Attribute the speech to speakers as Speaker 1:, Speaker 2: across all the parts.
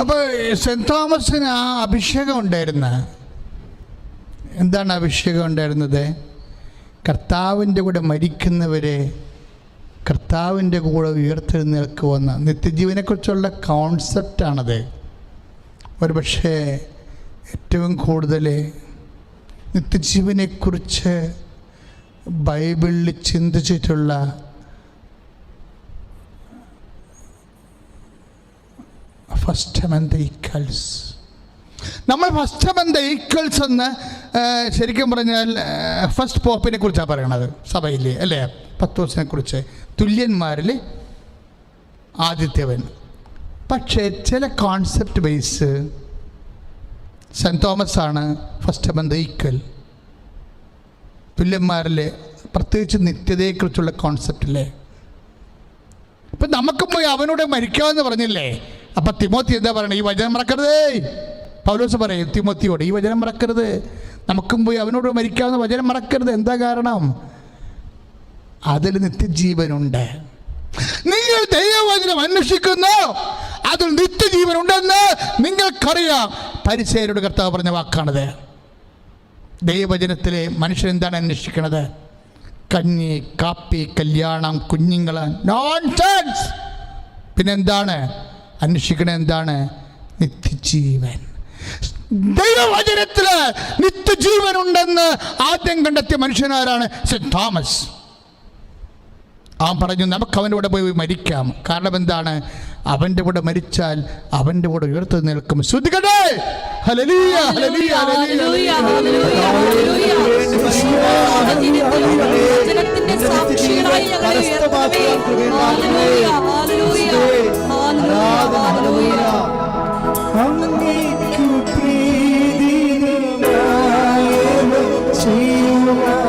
Speaker 1: അപ്പൊ സെന്റ് തോമസിന് ആ അഭിഷേകം ഉണ്ടായിരുന്ന? എന്താണ് അഭിഷേകം ഉണ്ടായിരുന്നത്? കർത്താവിന്റെ കൂടെ മരിക്കുന്നവരെ കർത്താവിന്റെ കൂടെ ഉയർത്തെഴുന്നേൽക്കുമെന്ന നിത്യജീവനെക്കുറിച്ചുള്ള കോൺസെപ്റ്റാണത്. ഒരു പക്ഷേ ഏറ്റവും കൂടുതൽ നിത്യജീവനെക്കുറിച്ച് ബൈബിളിൽ ചിന്തിച്ചിട്ടുള്ള ഫസ്റ്റ് അമൻ ഈക്വൽസ് നമ്മൾ ഫസ്റ്റ് അമൻ ഈക്വൽസ് എന്ന് ശരിക്കും പറഞ്ഞാൽ ഫസ്റ്റ് പോപ്പിനെ കുറിച്ചാണ് പറയണത്? സഭയിൽ അല്ലേ? പത്ത് വർഷത്തെ കുറിച്ച്. തുല്യന്മാരിൽ ആദിത്യവൻ. പക്ഷേ ചില കോൺസെപ്റ്റ് ബേസ് സെന്റ് തോമസ് ആണ് ഫസ്റ്റ് അമൻ ഈക്വൽ തുല്യന്മാരിലെ പ്രത്യേകിച്ച് നിത്യതയെക്കുറിച്ചുള്ള കോൺസെപ്റ്റില്ലേ ഇപ്പം നമുക്കും പോയി അവനോട് മരിക്കാമെന്ന് പറഞ്ഞില്ലേ? അപ്പം തിമോത്തി എന്താ പറയണേ? ഈ വചനം മറക്കരുതേ. പൗലോസ് പറയും തിമോത്തിയോട് ഈ വചനം മറക്കരുത്. നമുക്കും പോയി അവനോട് മരിക്കാവുന്ന വചനം മറക്കരുത്. എന്താ കാരണം? അതിൽ നിത്യജീവനുണ്ട്. നിങ്ങൾ ദൈവവചനം അന്വേഷിക്കുന്നു. അതിൽ നിത്യജീവനുണ്ടെന്ന് നിങ്ങൾക്കറിയാം. പരിസേരോട് കർത്താവ് പറഞ്ഞ വാക്കാണത്. ദൈവവചനത്തിലെ മനുഷ്യൻ എന്താണ് അന്വേഷിക്കുന്നത് കഞ്ഞി കാപ്പി കല്യാണം കുഞ്ഞുങ്ങൾ നോൺ സെൻസ് പിന്നെന്താണ്? അന്വേഷിക്കണത് എന്താണ്? നിത്യജീവൻ. ദൈവവചനത്തിൽ നിത്യജീവൻ ഉണ്ടെന്ന് ആദ്യം കണ്ടെത്തിയ മനുഷ്യനാരാണ് സെന്റ് തോമസ്. ആ പറഞ്ഞു നമുക്ക് അവന്റെ കൂടെ പോയി മരിക്കാം. കാരണം എന്താണ്? അവന്റെ കൂടെ മരിച്ചാൽ അവന്റെ കൂടെ ഉയർത്തു നിൽക്കും. ശ്രദ്ധിക്കട്ടെ? Hallelujah, hallelujah, hallelujah.
Speaker 2: Hallelujah,
Speaker 1: Lord.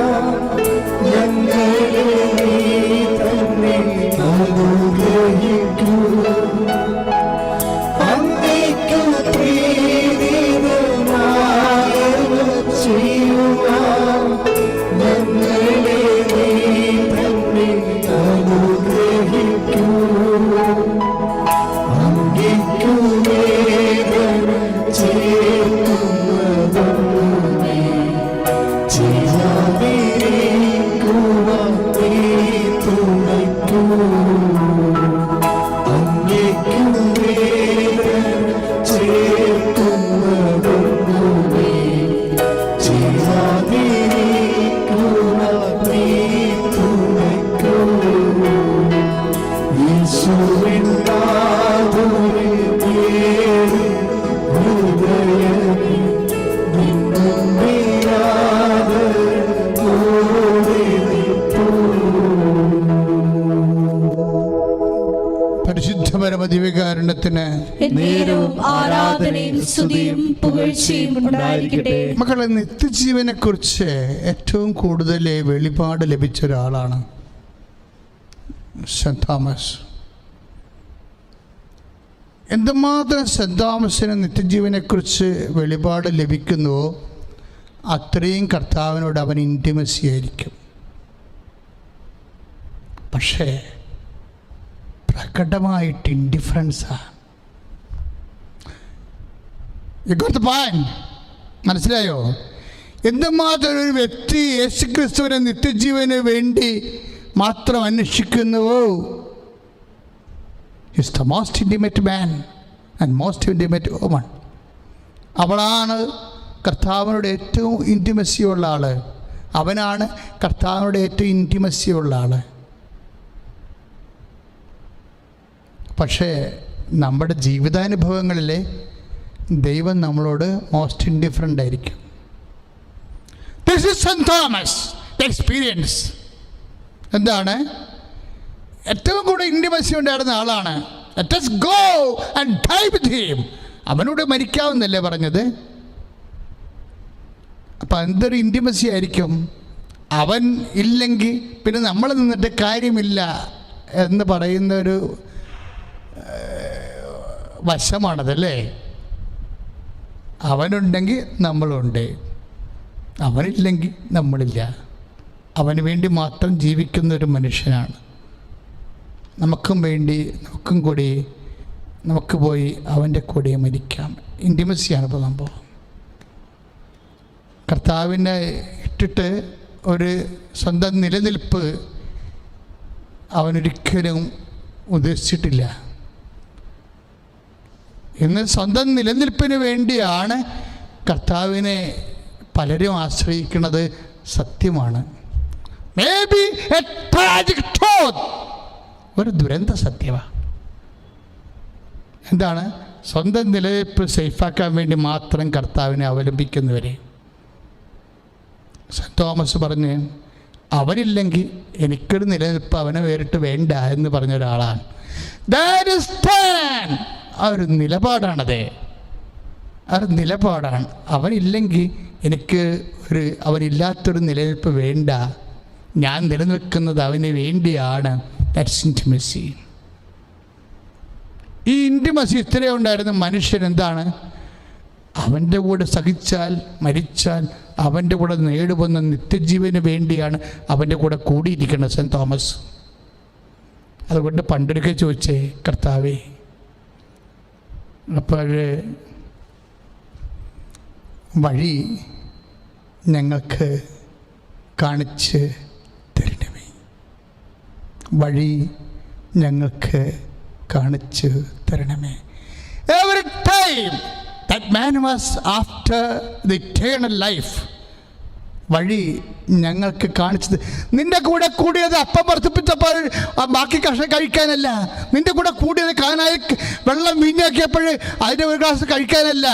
Speaker 1: പരമദിവ്യകാരുണ്യത്തിന് മക്കളെ നിത്യജീവനെ കുറിച്ച് ഏറ്റവും കൂടുതൽ വെളിപാട് ലഭിച്ച ഒരാളാണ് സെന്റ് തോമസ്. എന്തുമാത്രം സെന്റ് തോമസിന് നിത്യജീവനെക്കുറിച്ച് വെളിപാട് ലഭിക്കുന്നുവോ അത്രയും കർത്താവിനോട് അവൻ ഇന്റിമസി ആയിരിക്കും. പക്ഷേ പ്രകടമായിട്ട് ഇൻഡിഫറൻസാണ് പാൻ മനസ്സിലായോ? എന്തുമാത്രം ഒരു വ്യക്തി യേശു ക്രിസ്തുവിനെ നിത്യജീവന് വേണ്ടി മാത്രം അന്വേഷിക്കുന്നുവോ? Is the most intimate man and most intimate woman അവളാണ് കർത്താവിനോട് ഏറ്റവും ഇന്റിമസിയുള്ള ആൾ അവനാണ് കർത്താവിനോട് ഏറ്റവും ഇന്റിമസിയുള്ള ആൾ പക്ഷേ നമ്മുടെ ജീവിതാനുഭവങ്ങളിൽ ദൈവം നമ്മളോട് മോസ്റ്റ് ഇൻഡിഫറന്റ് ആയിരിക്കും. This is saint Thomas experience എന്താണ്? ഏറ്റവും കൂടുതൽ ഇൻഡിമസി ഉണ്ടായിരുന്ന ആളാണ്. ഗോ ആൻഡ് വിത്ത് ഹിം അവനോട് മരിക്കാവുന്നല്ലേ പറഞ്ഞത്? അപ്പം എന്തൊരു ഇൻഡിമസി ആയിരിക്കും? അവൻ ഇല്ലെങ്കിൽ പിന്നെ നമ്മൾ നിന്നിട്ട് കാര്യമില്ല എന്ന് പറയുന്ന ഒരു വശമാണതല്ലേ? അവനുണ്ടെങ്കിൽ നമ്മളുണ്ട്. അവനില്ലെങ്കിൽ നമ്മളില്ല. അവന് വേണ്ടി മാത്രം ജീവിക്കുന്ന ഒരു മനുഷ്യനാണ്. നമുക്കും വേണ്ടി നമുക്കും കൂടി നമുക്ക് പോയി അവന്റെ കൂടെ മരിക്കാം. ഇന്റിമസിയാണ് ഇപ്പോൾ സംഭവം. കർത്താവിനെ ഇട്ടിട്ട് ഒരു സ്വന്തം നിലനിൽപ്പ് അവനൊരിക്കലും ഉദ്ദേശിച്ചിട്ടില്ല. ഇന്ന് സ്വന്തം നിലനിൽപ്പിന് വേണ്ടിയാണ് കർത്താവിനെ പലരും ആശ്രയിക്കുന്നത്. സത്യമാണ്. മേ ബി ഒരു ദുരന്ത സത്യമാണ് എന്താണ്? സ്വന്തം നിലനിൽപ്പ് സേഫാക്കാൻ വേണ്ടി മാത്രം കർത്താവിനെ അവലംബിക്കുന്നവരെ. സെന്റ് തോമസ് പറഞ്ഞ് അവരില്ലെങ്കിൽ എനിക്കൊരു നിലനിൽപ്പ് അവനെ വേറിട്ട് വേണ്ട എന്ന് പറഞ്ഞ ഒരാളാണ്. ദാറ്റ്. ആ ഒരു നിലപാടാണത്. ആ ഒരു നിലപാടാണ്. അവനില്ലെങ്കിൽ എനിക്ക് ഒരു അവനില്ലാത്തൊരു നിലനിൽപ്പ് വേണ്ട. ഞാൻ നിലനിൽക്കുന്നത് അവന് വേണ്ടിയാണ്. ഇന്റിമസി ഈ ഇന്റിമസി ഇത്രയേ ഉണ്ടായിരുന്ന മനുഷ്യൻ എന്താണ്? അവന്റെ കൂടെ സഹിച്ചാൽ മരിച്ചാൽ അവന്റെ കൂടെ നേടുവന്ന നിത്യജീവന് വേണ്ടിയാണ് അവന്റെ കൂടെ കൂടിയിരിക്കുന്നത് സെന്റ് തോമസ്. അതുകൊണ്ട് പണ്ടൊരിക്കൽ ചോദിച്ചേ കർത്താവേ അപ്പോൾ വഴി ഞങ്ങൾക്ക് കാണിച്ച് തരണമേ. വഴി ഞങ്ങൾക്ക് കാണിച്ച് തരണമേ. Every time that man was after the eternal life വഴി ഞങ്ങൾക്ക് കാണിച്ചത്. നിന്റെ കൂടെ കൂടിയത് അപ്പം വർദ്ധിപ്പിച്ചപ്പോൾ ബാക്കി കഷ്ണം കഴിക്കാനല്ല. നിന്റെ കൂടെ കൂടിയത് കാണായി വെള്ളം വീഞ്ഞാക്കിയപ്പോൾ അതിന്റെ ഒരു ഗ്ലാസ് കഴിക്കാനല്ല.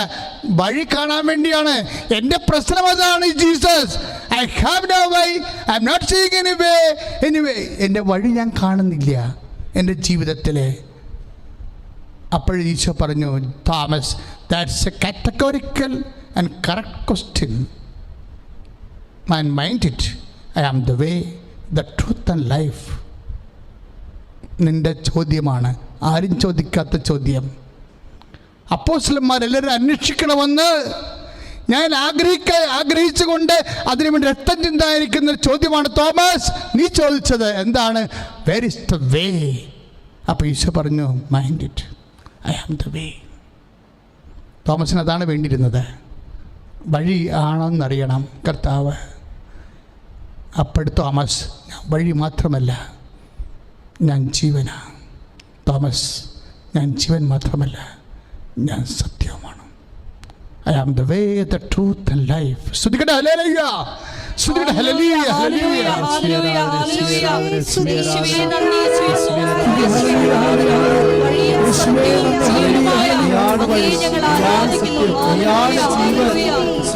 Speaker 1: വഴി കാണാൻ വേണ്ടിയാണ്. എന്റെ പ്രശ്നം അതാണ് Jesus. I have no way I am not seeing any way any way എന്റെ വഴി ഞാൻ കാണുന്നില്ല എന്റെ ജീവിതത്തിലെ. അപ്പോൾ ഈശോ പറഞ്ഞു Thomas that's a categorical and correct question and mind it I am the way the truth and life നിന്റെ ചോദ്യമാണ്. ആരും ചോദിക്കാത്ത ചോദ്യം. അപ്പോസ്ലന്മാരെല്ലാവരും അന്വേഷിക്കണമെന്ന് ഞാൻ ആഗ്രഹിക്ക ആഗ്രഹിച്ചുകൊണ്ട് അതിനുവേണ്ടി രക്തം ചിന്തായിരിക്കുന്ന ചോദ്യമാണ് തോമസ്. നീ ചോദിച്ചത് എന്താണ്? വേർ ഇസ് ദ വേ അപ്പോൾ ഈശോ പറഞ്ഞു mind it I am the way തോമസിന് അതാണ് വേണ്ടിയിരുന്നത്. വഴി ആണെന്നറിയണം കർത്താവ് അപ്പോഴും തോമസ് ഞാൻ വഴി മാത്രമല്ല ഞാൻ ജീവനാണ് തോമസ് ഞാൻ ജീവൻ മാത്രമല്ല ഞാൻ സത്യവുമാണ്. I am the way the truth and life ശ്രുതികട hallelujah! ശ്രുതികട ഹല്ലേലൂയ ഹല്ലേലൂയ.
Speaker 2: Hallelujah, hallelujah. സ്തുതിക്കുവേ, നന്ദി ജീവനുമായ അങ്ങയെ ഞങ്ങൾ ആരാധിക്കുന്നു. Hallelujah,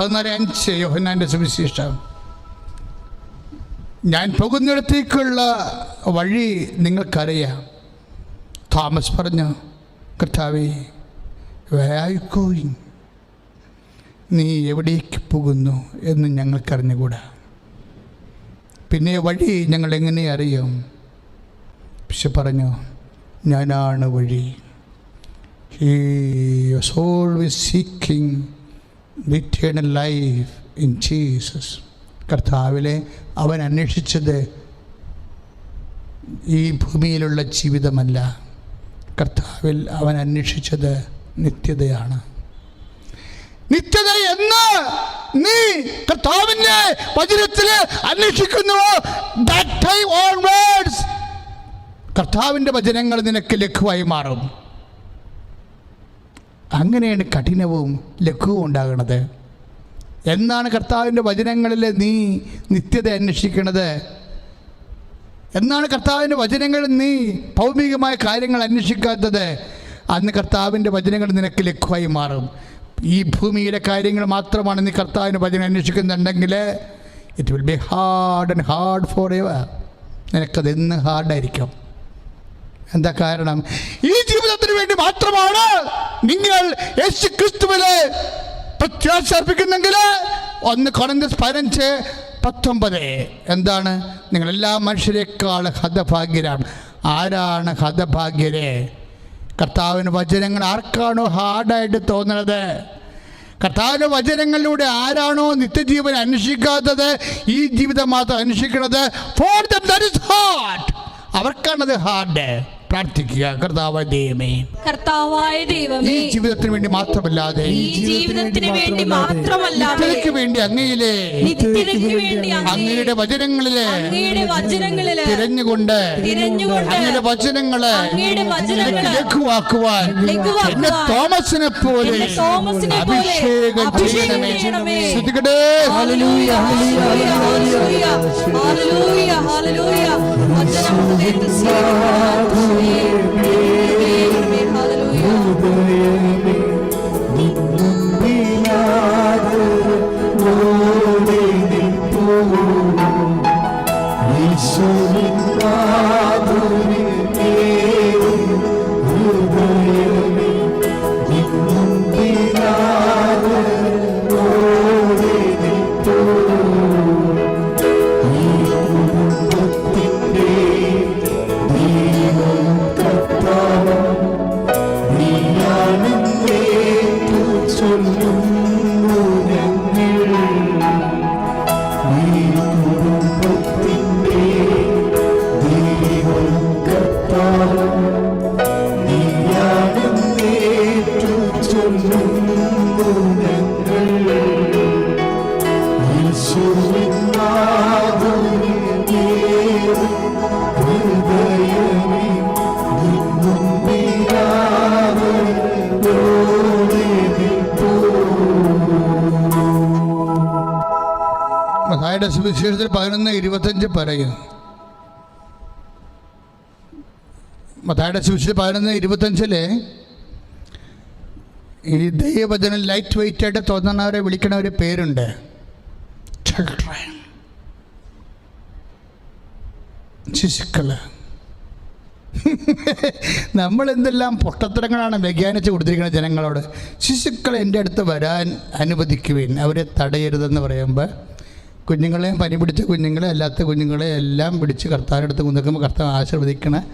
Speaker 1: പതിനാല് അഞ്ച് യോഹന്നാന്റെ സുവിശേഷം. ഞാൻ പോകുന്നിടത്തേക്കുള്ള വഴി നിങ്ങൾക്കറിയാം. തോമസ് പറഞ്ഞു കർത്താവേ വേയായിക്കോയിങ് നീ എവിടേക്ക് പോകുന്നു എന്ന് ഞങ്ങൾക്കറിഞ്ഞുകൂടാ. പിന്നെ വഴി ഞങ്ങൾ എങ്ങനെ അറിയും? പക്ഷെ പറഞ്ഞു ഞാനാണ് വഴി. He was always seeking eternal life in Jesus കർത്താവിലെ അവൻ അന്വേഷിച്ചത് ഈ ഭൂമിയിലുള്ള ജീവിതമല്ല. കർത്താവിൽ അവൻ അന്വേഷിച്ചത് നിത്യതയാണ്. നിത്യത എന്ന് നീ കർത്താവിന്റെ വചനത്തിൽ അന്വേഷിക്കുന്നുവോ onwards കർത്താവിന്റെ വചനങ്ങൾ നിനക്ക് ലഘുവായി മാറും. അങ്ങനെയാണ് കഠിനവും ലഘുവും ഉണ്ടാകുന്നത് എന്നാണ് കർത്താവിന്റെ വചനങ്ങളിൽ നീ നിത്യത അന്വേഷിക്കുന്നത് എന്നാണ് കർത്താവിന്റെ വചനങ്ങളിൽ നീ ഭൗമികമായ കാര്യങ്ങൾ അന്വേഷിക്കാത്തത്? അന്ന് കർത്താവിന്റെ വചനങ്ങൾ നിനക്ക് ലഘുവായി മാറും. ഈ ഭൂമിയിലെ കാര്യങ്ങൾ മാത്രമാണ് നീ കർത്താവിന്റെ വചനം അന്വേഷിക്കുന്നുണ്ടെങ്കിൽ it will be hard and hard for ever നിനക്കത് എന്ന് ഹാർഡായിരിക്കും എന്താ കാരണം? ഈ ജീവിതത്തിന് വേണ്ടി മാത്രമാണ് നിങ്ങൾ യേശു ക്രിസ്തുവിലെ പ്രത്യാശ അർപ്പിക്കുന്നെങ്കിൽ ഒന്ന് കൊറന്തസ് പതിനഞ്ച് പത്തൊമ്പത്. എന്താണ്? നിങ്ങളെല്ലാ മനുഷ്യരെക്കാൾ ഹതഭാഗ്യരാണ്. ആരാണ് ഹതഭാഗ്യരെ? കർത്താവിന് വചനങ്ങൾ ആർക്കാണോ ഹാർഡായിട്ട് തോന്നുന്നത് കർത്താവിന്റെ വചനങ്ങളിലൂടെ ആരാണോ നിത്യജീവൻ അന്വേഷിക്കാത്തത്? ഈ ജീവിതം മാത്രം അന്വേഷിക്കുന്നത് ഫോർ ദാറ്റ് ഇസ് ഹാർഡ് അവർക്കാണത് ഹാർഡ് പ്രാർത്ഥിക്കുക. കർത്താവ് ദൈവമേ
Speaker 2: കർത്താവായ
Speaker 1: ഈ
Speaker 2: ദൈവമേ
Speaker 1: ജീവിതത്തിന് വേണ്ടി മാത്രമല്ലാതെ
Speaker 2: ഈ ജീവിതത്തിന് വേണ്ടി മാത്രമല്ലാതെ
Speaker 1: നിത്യതയ്ക്ക് വേണ്ടി അങ്ങയിലെ
Speaker 2: നിത്യതയ്ക്ക് വേണ്ടി
Speaker 1: അങ്ങയുടെ വചനങ്ങളിലെ
Speaker 2: അങ്ങയുടെ വചനങ്ങളിൽ
Speaker 1: തിരഞ്ഞുകൊണ്ട്
Speaker 2: തിരഞ്ഞുകൊണ്ട്
Speaker 1: അങ്ങയുടെ വചനങ്ങളെ
Speaker 2: അങ്ങയുടെ വചനങ്ങൾ
Speaker 1: ലഘുവാക്കുവാൻ എന്നെ തോമസിനെ പോലെ
Speaker 2: തോമസിനെ പോലെ
Speaker 1: അഭിഷേകം ചെയ്യണമേ. ശ്രദ്ധിക്കട്ടെ.
Speaker 2: Hallelujah, hallelujah, hallelujah, hallelujah, hallelujah. വചനം ഹൃദയത്തിൽ സ്വീകരിക്കണം. ദൈവമേ,
Speaker 1: പതിനൊന്ന് ഇരുപത്തഞ്ച് പറയും. മത്തായിയുടെ സുവിശേഷം പതിനൊന്ന് ഇരുപത്തഞ്ചിൽ ഈ ദൈവവചനം ലൈറ്റ് വെയിറ്റ് ആയിട്ട് തോന്നുന്നവരെ വിളിക്കണ ഒരു പേരുണ്ട്. ചിൽഡ്രൻ ശിശുക്കൾ. നമ്മൾ എന്തെല്ലാം പൊട്ടത്തരങ്ങളാണ് വ്യാഖ്യാനിച്ച് കൊടുത്തിരിക്കുന്നത് ജനങ്ങളോട്. ശിശുക്കൾ എന്റെ അടുത്ത് വരാൻ അനുവദിക്കുവിൻ. അവരെ തടയരുതെന്ന് പറയുമ്പോൾ കുഞ്ഞുങ്ങളെയും പനി പിടിച്ച കുഞ്ഞുങ്ങളെ അല്ലാത്ത കുഞ്ഞുങ്ങളെ എല്ലാം പിടിച്ച് കർത്താവിനടുത്ത് കുന്നിക്കുമ്പോൾ കർത്താവ് ആശീർവദിക്കണ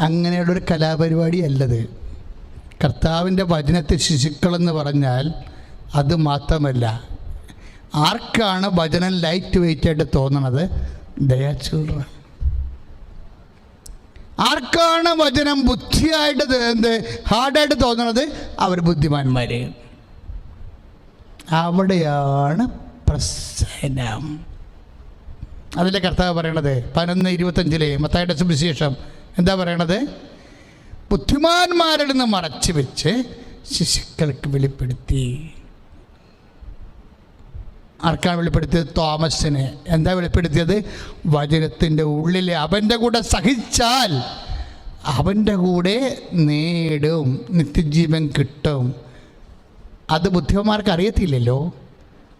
Speaker 1: അങ്ങനെയുള്ളൊരു കലാപരിപാടി അല്ലത്. കർത്താവിന്റെ വചനത്തെ ശിശുക്കളെന്ന് പറഞ്ഞാൽ അത് മാത്രമല്ല. ആർക്കാണ് വചനം ലൈറ്റ് വെയിറ്റ് ആയിട്ട് തോന്നണത്? Dear children. ആർക്കാണ് വചനം ബുദ്ധിയായിട്ട് എന്ത് ഹാർഡായിട്ട് തോന്നണത്? അവർ ബുദ്ധിമാന്മാർ അവിടെയാണ് പ്രശ്നം അതിലെ കർത്താവ് പറയണത് പതിനൊന്ന് ഇരുപത്തഞ്ചിലെ മത്തായുടെ സുവിശേഷം എന്താ പറയണത്? ബുദ്ധിമാന്മാരിൽ നിന്ന് മറച്ചു വെച്ച് ശിശുക്കൾക്ക് വെളിപ്പെടുത്തി. ആർക്കാണ് വെളിപ്പെടുത്തിയത്? തോമസിന്. എന്താ വെളിപ്പെടുത്തിയത്? വചനത്തിന്റെ ഉള്ളിൽ അവന്റെ കൂടെ സഹിച്ചാൽ അവന്റെ കൂടെ നേടും. നിത്യജീവൻ കിട്ടും. അത് ബുദ്ധിമാർക്ക് അറിയത്തില്ലല്ലോ.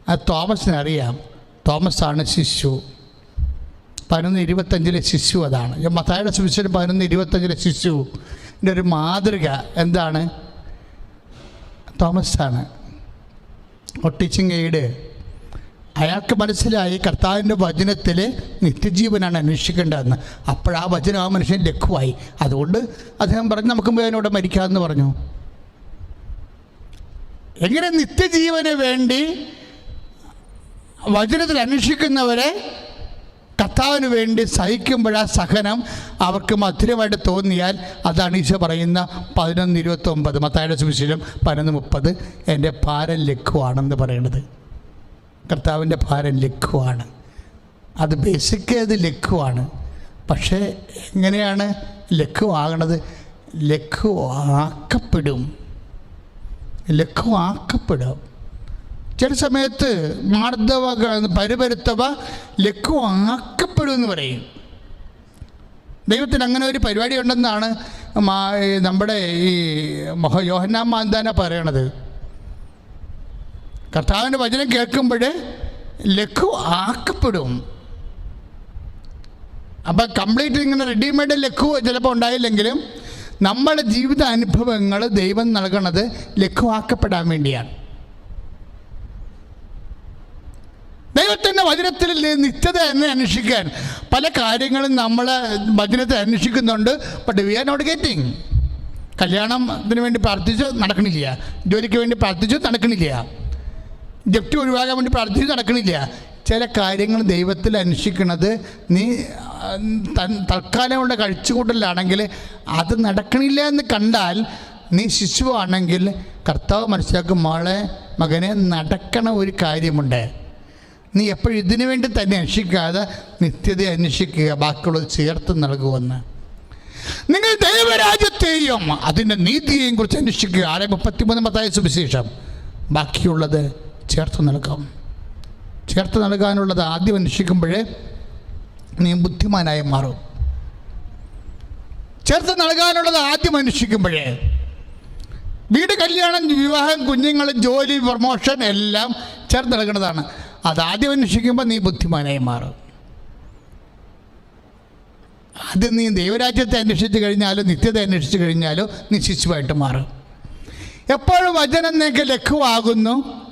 Speaker 1: അത് തോമസിന് അറിയാം തോമസാണ് ശിശു. പതിനൊന്ന് ഇരുപത്തഞ്ചിലെ ശിശു അതാണ്. മത്തായുടെ സുവിശേഷം പതിനൊന്ന് ഇരുപത്തഞ്ചിലെ ശിശു. എന്റെ ഒരു മാതൃക എന്താണ്? തോമസാണ്. ആണ് ടീച്ചിങ് എയ്ഡ് അയാൾക്ക് മനസ്സിലായി കർത്താവിന്റെ വചനത്തിൽ നിത്യജീവനാണ് അന്വേഷിക്കേണ്ടതെന്ന്. അപ്പോഴാ വചനം ആ മനുഷ്യൻ ലഘുവായി. അതുകൊണ്ട് അദ്ദേഹം പറഞ്ഞു നമുക്ക് അതിനോട് മരിക്കാമെന്ന് പറഞ്ഞു. എങ്ങനെ നിത്യജീവന് വേണ്ടി വചനത്തിൽ അന്വേഷിക്കുന്നവരെ കർത്താവിന് വേണ്ടി സഹിക്കുമ്പോഴാ സഹനം അവർക്ക് മധുരമായിട്ട് തോന്നിയാൽ അതാണ് ഈശോ പറയുന്ന പതിനൊന്ന് ഇരുപത്തൊമ്പത്. മത്തായുടെ സുവിശേഷം പതിനൊന്ന് മുപ്പത്. എന്റെ ഭാരം ലഘുവാണെന്ന് പറയുന്നത് കർത്താവിന്റെ ഭാരം ലഘുവാണ്. അത് ബേസിക് അത് ലഘുവാണ്. പക്ഷേ എങ്ങനെയാണ് ലഘുവാകണത്? ലഘുവാക്കപ്പെടും. ലഘുവാക്കപ്പെടും. ചില സമയത്ത് മാർദ്ദവ പരിപരുത്തവ ലഘുവാക്കപ്പെടും എന്ന് പറയും. ദൈവത്തിന് അങ്ങനെ ഒരു പരിപാടി ഉണ്ടെന്നാണ് നമ്മുടെ ഈ മൊഹ യോഹന്നാൻ മാന്താന പറയണത്. കർത്താവിന്റെ വചനം കേൾക്കുമ്പോൾ ലഘു ആക്കപ്പെടും. അപ്പം കംപ്ലീറ്റ് ഇങ്ങനെ റെഡിമെയ്ഡ് ലഘു ചിലപ്പോൾ ഉണ്ടായില്ലെങ്കിലും നമ്മുടെ ജീവിത അനുഭവങ്ങൾ ദൈവം നൽകണത് ലഘുവാക്കപ്പെടാൻ വേണ്ടിയാണ്. ദൈവത്തിന്റെ വചനത്തിൽ നിത്യത എന്നെ അന്വേഷിക്കാൻ. പല കാര്യങ്ങളും നമ്മൾ വചനത്തെ അന്വേഷിക്കുന്നുണ്ട് but we are not getting കല്യാണത്തിന് വേണ്ടി പ്രാർത്ഥിച്ച്? നടക്കണില്ല. ജോലിക്ക് വേണ്ടി പ്രാർത്ഥിച്ച്? നടക്കണില്ല. ജപ്തി ഒഴിവാകാൻ വേണ്ടി പ്രാർത്ഥിച്ച്? നടക്കണില്ല. ചില കാര്യങ്ങൾ ദൈവത്തിൽ അന്വേഷിക്കുന്നത് നീ തൽക്കാലമുള്ള കഴിച്ചുകൂട്ടലാണെങ്കിൽ അത് നടക്കണില്ല എന്ന് കണ്ടാൽ നീ ശിശുവാണെങ്കിൽ കർത്താവ് മനസ്സിലാക്കും മോളെ മകനെ നടക്കണ ഒരു കാര്യമുണ്ട്. നീ എപ്പോഴും ഇതിനു വേണ്ടി തന്നെ അന്വേഷിക്കാതെ നിത്യത അന്വേഷിക്കുക ബാക്കിയുള്ളത് ചേർത്ത് നൽകുമെന്ന്. നിങ്ങൾ ദൈവരാജ്യത്തെയും അതിന്റെ നീതിയെയും കുറിച്ച് അന്വേഷിക്കുക. ആരെ മുപ്പത്തിമൂന്ന് പത്തായ സുവിശേഷം. ബാക്കിയുള്ളത് ചേർത്ത് നൽകാം. ചേർത്ത് നൽകാനുള്ളത് ആദ്യം അന്വേഷിക്കുമ്പോഴേ നീ ബുദ്ധിമാനായി മാറും. ചേർത്ത് നൽകാനുള്ളത് ആദ്യം അന്വേഷിക്കുമ്പോഴേ വീട് കല്യാണം വിവാഹം കുഞ്ഞുങ്ങൾ ജോലി പ്രൊമോഷൻ എല്ലാം ചേർത്ത് നൽകുന്നതാണ്. അത് ആദ്യം അന്വേഷിക്കുമ്പോൾ നീ ബുദ്ധിമാനായി മാറും. ആദ്യം നീ ദൈവരാജ്യത്തെ അന്വേഷിച്ച് കഴിഞ്ഞാലോ നിത്യത അന്വേഷിച്ച് കഴിഞ്ഞാലോ നീ ശിശുവായിട്ട് മാറും. എപ്പോഴും വചനം നിനക്ക് ലഘുവാകുന്നു.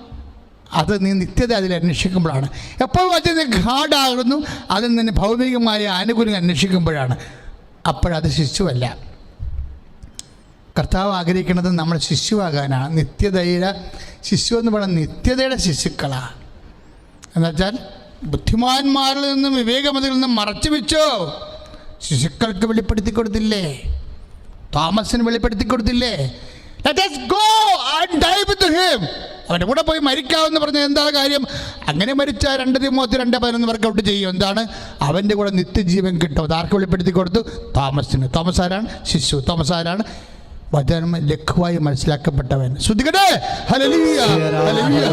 Speaker 1: അത് നീ നിത്യത അതിൽ അന്വേഷിക്കുമ്പോഴാണ്. എപ്പോഴും വചനം ഹാർഡാകുന്നു. അതിൽ നിന്ന് ഭൗതികമായ ആനുകൂല്യം അന്വേഷിക്കുമ്പോഴാണ്. അപ്പോഴത് ശിശുവല്ല. കർത്താവ് ആഗ്രഹിക്കുന്നത് നമ്മൾ ശിശുവാകാനാണ്. നിത്യതയുടെ ശിശു എന്ന് പറയുന്നത് നിത്യതയുടെ ശിശുക്കളാണ്. എന്നുവെച്ചാൽ ബുദ്ധിമാന്മാരിൽ നിന്നും വിവേകമതിൽ നിന്നും മറച്ചു വെച്ചോ. ശിശുക്കൾക്ക് വെളിപ്പെടുത്തി കൊടുത്തില്ലേ? തോമസിന് വെളിപ്പെടുത്തി കൊടുത്തില്ലേ. അവന്റെ കൂടെ പോയി മരിക്കാവെന്ന് പറഞ്ഞ എന്താ കാര്യം? അങ്ങനെ മരിച്ച രണ്ട് തിമോത്തി രണ്ട് പതിനൊന്ന് വർക്കൗട്ട് ചെയ്യും. എന്താണ്? അവന്റെ കൂടെ നിത്യജീവൻ കിട്ടും. അത് ആർക്ക് വെളിപ്പെടുത്തി കൊടുത്തു? തോമസിന്. തോമസ് ആരാണ്? ശിശു. തോമസ് ആരാണ്? വചനം ലഘുവായി മനസ്സിലാക്കപ്പെട്ടവൻ. ശ്രുതികട്ടെ ഹല്ലേലൂയ. ഹല്ലേലൂയ.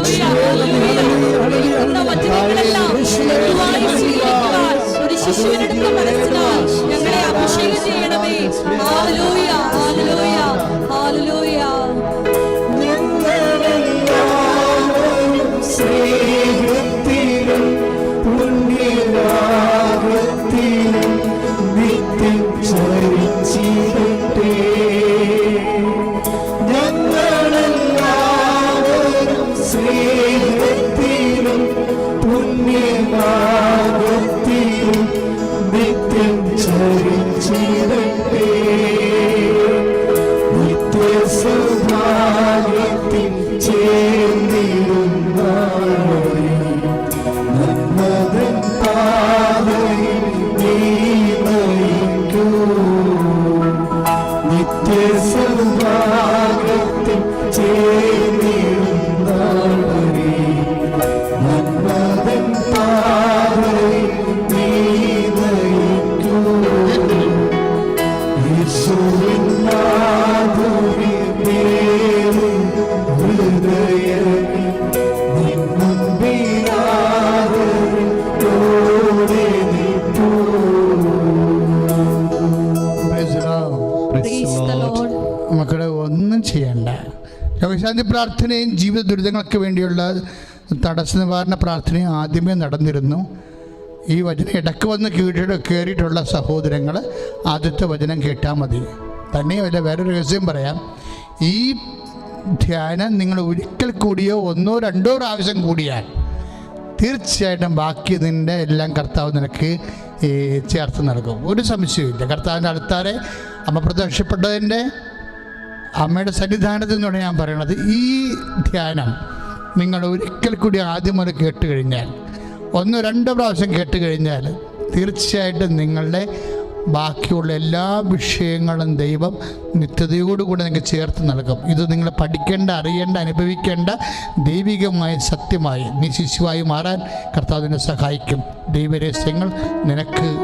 Speaker 3: നിത്യസൗഭാഗ്യത്തിൽ ചേർന്നിരുന്ന
Speaker 1: രോഗശാന്തി പ്രാർത്ഥനയും ജീവിത ദുരിതങ്ങൾക്ക് വേണ്ടിയുള്ള തടസ്സ നിവാരണ പ്രാർത്ഥനയും ആദ്യമേ നടന്നിരുന്നു. ഈ വചനം ഇടയ്ക്ക് വന്ന് കീഴിട്ട് കയറിയിട്ടുള്ള സഹോദരങ്ങൾ ആദ്യത്തെ വചനം കേട്ടാൽ മതി. തന്നെയല്ല വേറൊരു രഹസ്യം പറയാം. ഈ ധ്യാനം നിങ്ങൾ ഒരിക്കൽ കൂടിയോ ഒന്നോ രണ്ടോ പ്രാവശ്യം കൂടിയാൽ തീർച്ചയായിട്ടും ബാക്കി നിന്റെ എല്ലാം കർത്താവ് നിനക്ക് ചേർത്ത് നൽകും. ഒരു സംശയമില്ല കർത്താവിന്റെ അടുത്താരെ അമ്മ പ്രത്യക്ഷപ്പെട്ടതിന്റെ അമ്മയുടെ സന്നിധാനത്തിൽ നിന്നാണ് ഞാൻ പറയണത്. ഈ ധ്യാനം നിങ്ങൾ ഒരിക്കൽ കൂടി ആദ്യം മുതൽ കേട്ട് കഴിഞ്ഞാൽ ഒന്ന് രണ്ട് പ്രാവശ്യം കേട്ട് കഴിഞ്ഞാൽ തീർച്ചയായിട്ടും നിങ്ങളുടെ ബാക്കിയുള്ള എല്ലാ വിഷയങ്ങളും ദൈവം നിത്യതയോടുകൂടി നിങ്ങൾക്ക് ചേർത്ത് നൽകും. ഇത് നിങ്ങൾ പഠിക്കേണ്ട അറിയേണ്ട അനുഭവിക്കേണ്ട ദൈവികമായ സത്യമായി നീ ശിശുവായി മാറാൻ കർത്താവിനെ സഹായിക്കും. ദൈവരഹസ്യങ്ങൾ നിനക്ക്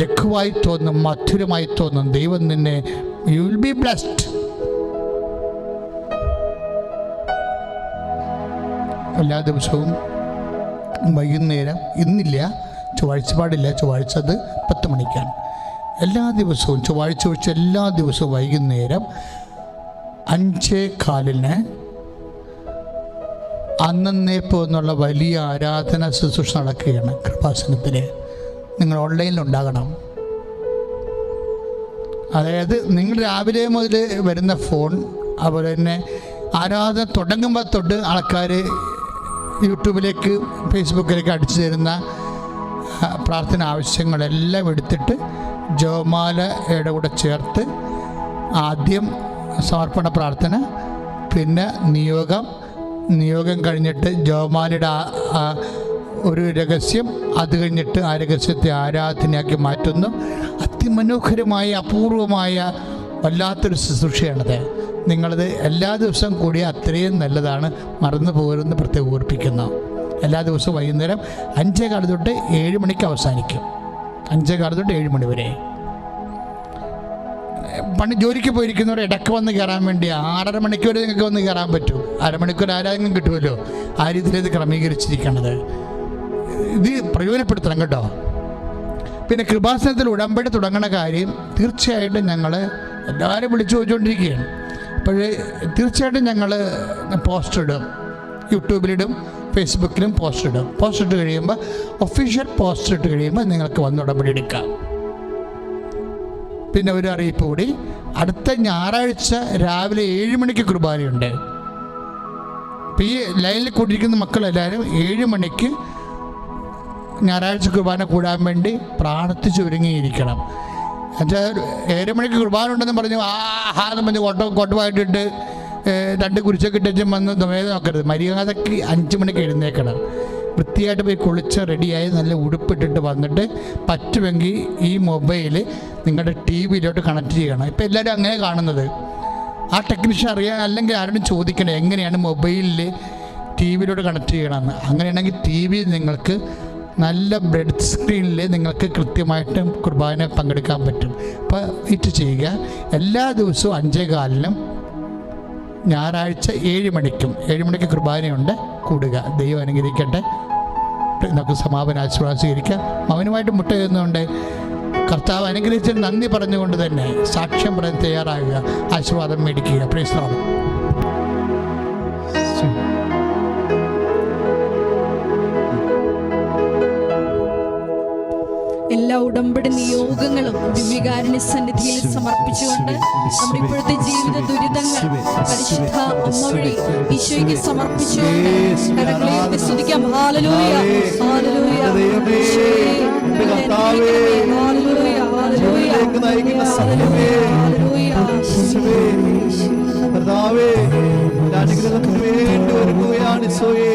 Speaker 1: ലഘുവായി തോന്നും മധുരമായി തോന്നും. ദൈവം നിന്നെ യു വിൽ ബി ബ്ലസ്ഡ് എല്ലാ ദിവസവും വൈകുന്നേരം ഇന്നില്ല ചൊവ്വാഴ്ച പാടില്ല ചൊവ്വാഴ്ച അത് പത്ത് മണിക്കാണ്. എല്ലാ ദിവസവും ചൊവ്വാഴ്ച ഒഴിച്ച് എല്ലാ ദിവസവും വൈകുന്നേരം അഞ്ചേ കാലിന് അന്നേപ്പോ എന്നുള്ള വലിയ ആരാധന ശുശ്രൂഷ നടക്കുകയാണ് കൃപാസനത്തിൽ നിങ്ങൾ ഓൺലൈനിൽ ഉണ്ടാകണം. അതായത് നിങ്ങൾ രാവിലെ മുതൽ വരുന്ന ഫോൺ അതുപോലെ തന്നെ ആരാധന തുടങ്ങുമ്പോൾ തൊട്ട് ആൾക്കാർ യൂട്യൂബിലേക്ക് ഫേസ്ബുക്കിലേക്ക് അടിച്ചു തരുന്ന പ്രാർത്ഥന ആവശ്യങ്ങളെല്ലാം എടുത്തിട്ട് ജോമാലയുടെ കൂടെ ചേർത്ത് ആദ്യം സമർപ്പണ പ്രാർത്ഥന പിന്നെ നിയോഗം. നിയോഗം കഴിഞ്ഞിട്ട് ജോമാലയുടെ ഒരു രഹസ്യം അത് കഴിഞ്ഞിട്ട് ആ രഹസ്യത്തെ ആരാധനയാക്കി മാറ്റുന്നു. അതിമനോഹരമായ അപൂർവമായ വല്ലാത്തൊരു ശുശ്രൂഷയാണത്. നിങ്ങളത് എല്ലാ ദിവസവും കൂടി അത്രയും നല്ലതാണ്. മറന്നു പോകരുതെന്ന് പ്രത്യേകം ഓർപ്പിക്കുന്നു. എല്ലാ ദിവസവും വൈകുന്നേരം അഞ്ചേ കാലം തൊട്ട് ഏഴ് മണിക്ക് അവസാനിക്കും. അഞ്ചേ കാലം തൊട്ട് ഏഴ് മണി വരെ. പണി ജോലിക്ക് പോയിരിക്കുന്നവർ ഇടയ്ക്ക് വന്ന് കയറാൻ വേണ്ടി ആറര മണിക്കൂർ നിങ്ങൾക്ക് വന്ന് കയറാൻ പറ്റും. അരമണിക്കൂർ ആരാധകം കിട്ടുമല്ലോ. ആ രീതിയിൽ ഇത് ക്രമീകരിച്ചിരിക്കണത്. ഇത് പ്രയോജനപ്പെടുത്തണം കേട്ടോ. പിന്നെ കൃപാസനത്തിൽ ഉടമ്പടി തുടങ്ങുന്ന കാര്യം തീർച്ചയായിട്ടും ഞങ്ങൾ എല്ലാവരും വിളിച്ചു ചോദിച്ചുകൊണ്ടിരിക്കുകയാണ്. അപ്പോൾ തീർച്ചയായിട്ടും ഞങ്ങൾ പോസ്റ്റ് ഇടും. യൂട്യൂബിലിടും ഫേസ്ബുക്കിലും പോസ്റ്റ് ഇടും. പോസ്റ്റ് ഇട്ട് കഴിയുമ്പോൾ ഒഫീഷ്യൽ പോസ്റ്റ് ഇട്ട് കഴിയുമ്പോൾ നിങ്ങൾക്ക് വന്ന് ഉടമ്പടി എടുക്കാം. പിന്നെ ഒരു അറിയിപ്പ് കൂടി. അടുത്ത ഞായറാഴ്ച രാവിലെ ഏഴ് മണിക്ക് കുർബാനയുണ്ട്. അപ്പോൾ ഈ ലൈനിൽ കൂടിയിരിക്കുന്ന മക്കളെല്ലാവരും ഏഴ് മണിക്ക് ഞായറാഴ്ച കുർബാന കൂടാൻ വേണ്ടി പ്രാർത്ഥിച്ച് ഒരുങ്ങിയിരിക്കണം. എന്നുവെച്ചാൽ ഏഴ് മണിക്ക് കുർബാന ഉണ്ടെന്ന് പറഞ്ഞു. ആഹാരം പറഞ്ഞ് കൊട്ട കൊട്ടുമായിട്ടിട്ട് രണ്ട് കുരിശൊക്കെ ഇട്ടും വന്ന് ദമേത നോക്കരുത്. മര്യാദയ്ക്ക് അഞ്ച് മണിക്ക് എഴുന്നേക്കണം. വൃത്തിയായിട്ട് പോയി കുളിച്ച് റെഡിയായി നല്ല ഉടുപ്പിട്ടിട്ട് വന്നിട്ട് പറ്റുമെങ്കിൽ ഈ മൊബൈൽ നിങ്ങളുടെ ടി വിയിലോട്ട് കണക്ട് ചെയ്യണം. ഇപ്പോൾ എല്ലാവരും അങ്ങനെ കാണുന്നത്. ആ ടെക്നീഷ്യൻ അറിയാൻ അല്ലെങ്കിൽ ആരോടും ചോദിക്കണം എങ്ങനെയാണ് മൊബൈലിൽ ടി വിയിലോട്ട് കണക്ട് ചെയ്യണമെന്ന്. അങ്ങനെയാണെങ്കിൽ ടി വി നിങ്ങൾക്ക് നല്ല ബ്രെഡ് സ്ക്രീനിൽ നിങ്ങൾക്ക് കൃത്യമായിട്ട് കുർബാന പങ്കെടുക്കാൻ പറ്റും. അപ്പോൾ ഇറ്റ് ചെയ്യുക. എല്ലാ ദിവസവും അഞ്ചേ കാലിനും ഞായറാഴ്ച ഏഴ് മണിക്കും ഏഴ് മണിക്ക് കുർബാനയുണ്ട്. കൂടുക. ദൈവം അനുഗ്രഹിക്കട്ടെ. നമുക്ക് സമാപന ആശീർവാദം സ്വീകരിക്കാം. മൗനമായിട്ട് മുട്ട ചെയ്യുന്നതുകൊണ്ട് കർത്താവ് അനുഗ്രഹിച്ചതിന് നന്ദി പറഞ്ഞുകൊണ്ട് തന്നെ സാക്ഷ്യം പറയാൻ തയ്യാറാകുക. ആശീർവാദം മേടിക്കുക. പ്രേസ്തോളം
Speaker 3: എല്ലാ ഉടമ്പടി നിയോഗങ്ങളും ദിവ്യകാരന് സന്നിധിയിൽ സമർപ്പിച്ചുകൊണ്ട് നമ്മുടെ ഇപ്പോഴത്തെ ജീവിത ദുരിതങ്ങൾ പരിശുദ്ധ അമ്മ വഴി ഈശോയ്ക്ക് സമർപ്പിച്ചുകൊണ്ട് കരങ്ങളെ സ്തുതിക്കാം. Hallelujah hallelujah. Hallelujah hallelujah.
Speaker 2: നയിക്കുന്ന കർത്താവേ, അനുഗ്രഹത്തിന് വേണ്ടി ഒരുങ്ങുകയാണ് ഈശോയെ.